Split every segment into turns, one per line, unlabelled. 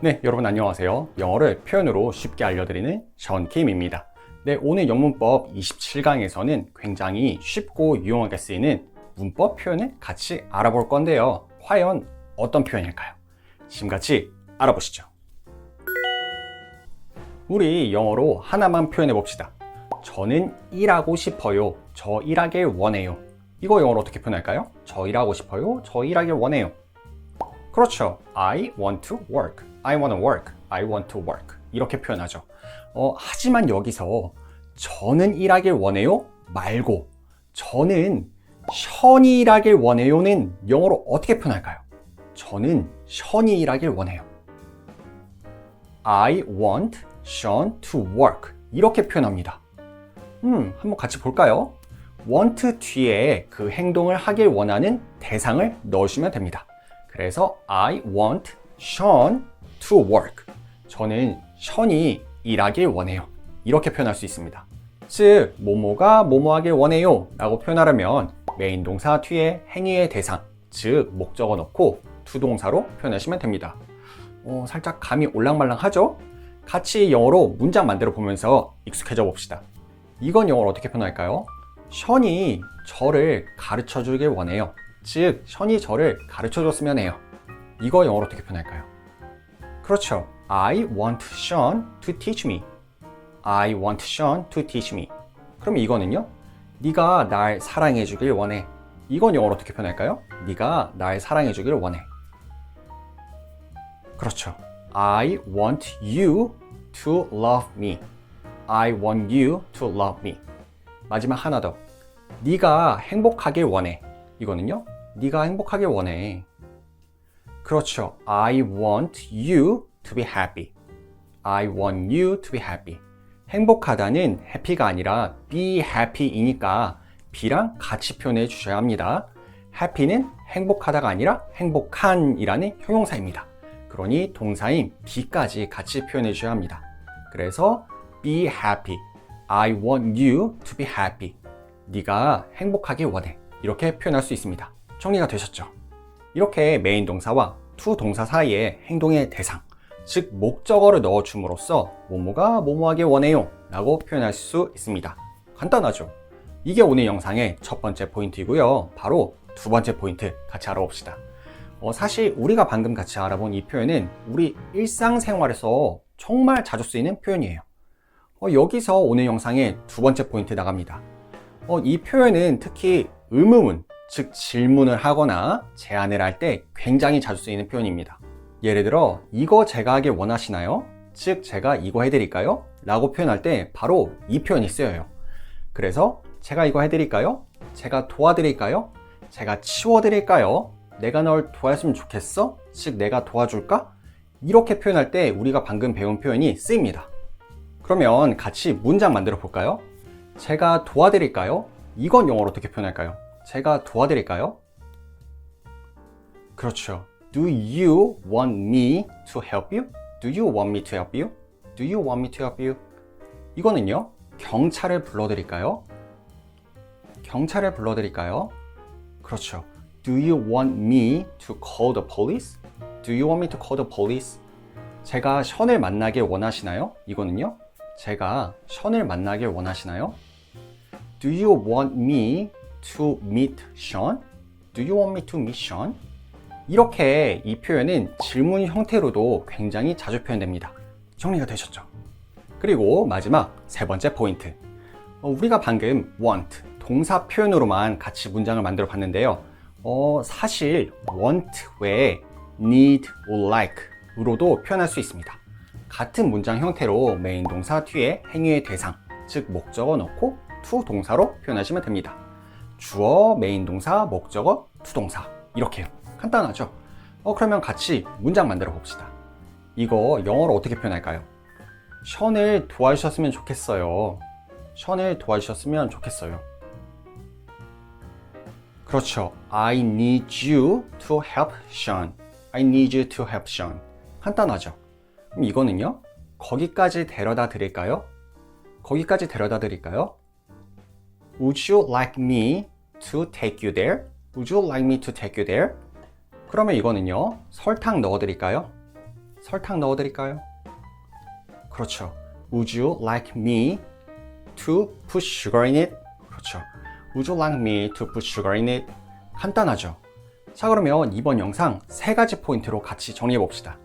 네, 여러분 안녕하세요. 영어를 표현으로 쉽게 알려드리는 션 킴입니다. 네, 오늘 영문법 27강에서는 굉장히 쉽고 유용하게 쓰이는 문법 표현을 같이 알아볼 건데요. 과연 어떤 표현일까요? 지금 같이 알아보시죠. 우리 영어로 하나만 표현해 봅시다. 저는 일하고 싶어요. 저 일하길 원해요. 이거 영어로 어떻게 표현할까요? 저 일하고 싶어요. 저 일하길 원해요. 그렇죠. I want to work. I want to work. I want to work. 이렇게 표현하죠. 어, 하지만 여기서 저는 일하길 원해요 말고 저는 션이 일하길 원해요는 영어로 어떻게 표현할까요? 저는 션이 일하길 원해요. I want Sean to work. 이렇게 표현합니다. 음, 한번 같이 볼까요? want 뒤에 그 행동을 하길 원하는 대상을 넣으시면 됩니다. 그래서 I want Sean to work. 저는 션이 일하길 원해요. 이렇게 표현할 수 있습니다. 즉, 모모가 모모하길 원해요 라고 표현하려면 메인 동사 뒤에 행위의 대상, 즉 목적어 넣고 투동사로 표현하시면 됩니다. 어, 살짝 감이 올랑말랑하죠? 같이 영어로 문장 만들어 보면서 익숙해져 봅시다. 이건 영어로 어떻게 표현할까요? 션이 저를 가르쳐 주길 원해요. 즉, 션이 저를 가르쳐 줬으면 해요. 이거 영어로 어떻게 표현할까요? 그렇죠. I want Sean to teach me. I want Sean to teach me. 그럼 이거는요? 네가 날 사랑해 주길 원해. 이건 영어로 어떻게 표현할까요? 네가 날 사랑해 주길 원해. 그렇죠. I want you to love me. I want you to love me. 마지막 하나 더. 네가 행복하길 원해. 이거는요? 네가 행복하길 원해. 그렇죠. I want you to be happy. I want you to be happy. 행복하다는 happy가 아니라 be happy이니까 be랑 같이 표현해 주셔야 합니다. happy는 행복하다가 아니라 행복한이라는 형용사입니다. 그러니 동사인 be까지 같이 표현해 주셔야 합니다. 그래서 be happy. I want you to be happy. 네가 행복하길 원해. 이렇게 표현할 수 있습니다. 정리가 되셨죠? 이렇게 메인 동사와 투 동사 사이에 행동의 대상, 즉 목적어를 넣어줌으로써 뭐뭐가 뭐뭐하길 원해요 라고 표현할 수 있습니다. 간단하죠? 이게 오늘 영상의 첫 번째 포인트이고요. 바로 두 번째 포인트 같이 알아봅시다. 어, 사실 우리가 방금 같이 알아본 이 표현은 우리 일상생활에서 정말 자주 쓰이는 표현이에요. 어, 여기서 오늘 영상의 두 번째 포인트 나갑니다. 어, 이 표현은 특히 의문문, 즉 질문을 하거나 제안을 할 때 굉장히 자주 쓰이는 표현입니다. 예를 들어 이거 제가 하길 원하시나요? 즉 제가 이거 해드릴까요? 라고 표현할 때 바로 이 표현이 쓰여요. 그래서 제가 이거 해드릴까요? 제가 도와드릴까요? 제가 치워드릴까요? 내가 널 도와줬으면 좋겠어? 즉 내가 도와줄까? 이렇게 표현할 때 우리가 방금 배운 표현이 쓰입니다. 그러면 같이 문장 만들어 볼까요? 제가 도와드릴까요? 이건 영어로 어떻게 표현할까요? 제가 도와드릴까요? 그렇죠. Do you want me to help you? Do you want me to help you? Do you want me to help you? 이거는요. 경찰을 불러드릴까요? 경찰을 불러드릴까요? 그렇죠. Do you want me to call the police? Do you want me to call the police? 제가 션을 만나길 원하시나요? 이거는요. 제가 션을 만나길 원하시나요? Do you want me to meet Sean? Do you want me to meet Sean? 이렇게 이 표현은 질문 형태로도 굉장히 자주 표현됩니다. 정리가 되셨죠? 그리고 마지막 세 번째 포인트. 어, 우리가 방금 want, 동사 표현으로만 같이 문장을 만들어 봤는데요. 어, 사실 want 외에 need or like 으로도 표현할 수 있습니다. 같은 문장 형태로 메인 동사 뒤에 행위의 대상, 즉 목적어 넣고 to 동사로 표현하시면 됩니다. 주어, 메인 동사, 목적어, to 동사 이렇게요. 간단하죠? 어, 그러면 같이 문장 만들어 봅시다. 이거 영어로 어떻게 표현할까요? 션을 도와주셨으면 좋겠어요. 션을 도와주셨으면 좋겠어요. 그렇죠. I need you to help Sean. I need you to help Sean. 간단하죠? 그럼 이거는요? 거기까지 데려다 드릴까요? 거기까지 데려다 드릴까요? Would you like me to take you there? Would you like me to take you there? 그러면 이거는요, 설탕 넣어 드릴까요? 설탕 넣어 드릴까요? 그렇죠. Would you like me to put sugar in it? 그렇죠. Would you like me to put sugar in it? 간단하죠. 자, 그러면 이번 영상 세 가지 포인트로 같이 정리해 봅시다.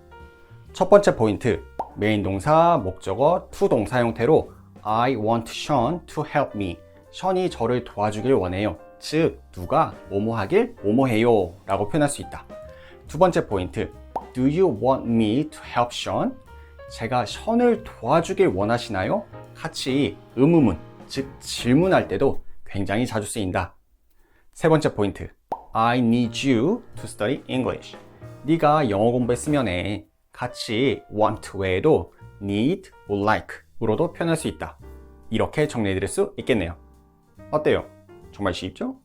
첫 번째 포인트, 메인 동사, 목적어, to 동사 형태로 I want Sean to help me. 션이 저를 도와주길 원해요. 즉, 누가 뭐뭐 하길 뭐뭐 해요 라고 표현할 수 있다. 두 번째 포인트, Do you want me to help Sean? 제가 션을 도와주길 원하시나요? 같이 의문문, 즉 질문할 때도 굉장히 자주 쓰인다. 세 번째 포인트, I need you to study English. 네가 영어 공부했으면 해. 같이 want 외에도 need, would like 으로도 표현할 수 있다. 이렇게 정리해 드릴 수 있겠네요. 어때요? 정말 쉽죠?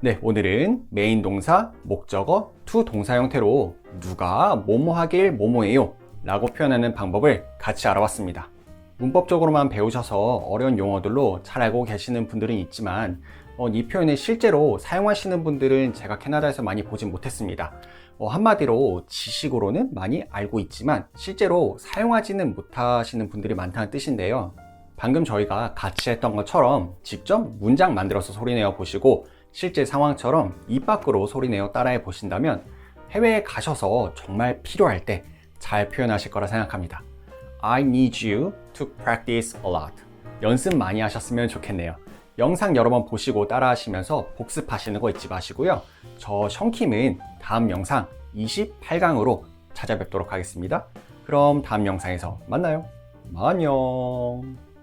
네, 오늘은 메인 동사, 목적어, to 동사 형태로 누가 뭐뭐 하길 뭐뭐해요 라고 표현하는 방법을 같이 알아봤습니다. 문법적으로만 배우셔서 어려운 용어들로 잘 알고 계시는 분들은 있지만 어, 이 표현을 실제로 사용하시는 분들은 제가 캐나다에서 많이 보진 못했습니다. 어, 한마디로 지식으로는 많이 알고 있지만 실제로 사용하지는 못하시는 분들이 많다는 뜻인데요. 방금 저희가 같이 했던 것처럼 직접 문장 만들어서 소리내어 보시고 실제 상황처럼 입 밖으로 소리내어 따라해 보신다면 해외에 가셔서 정말 필요할 때 잘 표현하실 거라 생각합니다. I need you to practice a lot. 연습 많이 하셨으면 좋겠네요. 영상 여러 번 보시고 따라 하시면서 복습하시는 거 잊지 마시고요. 저 션킴은 다음 영상 28강으로 찾아뵙도록 하겠습니다. 그럼 다음 영상에서 만나요. 안녕.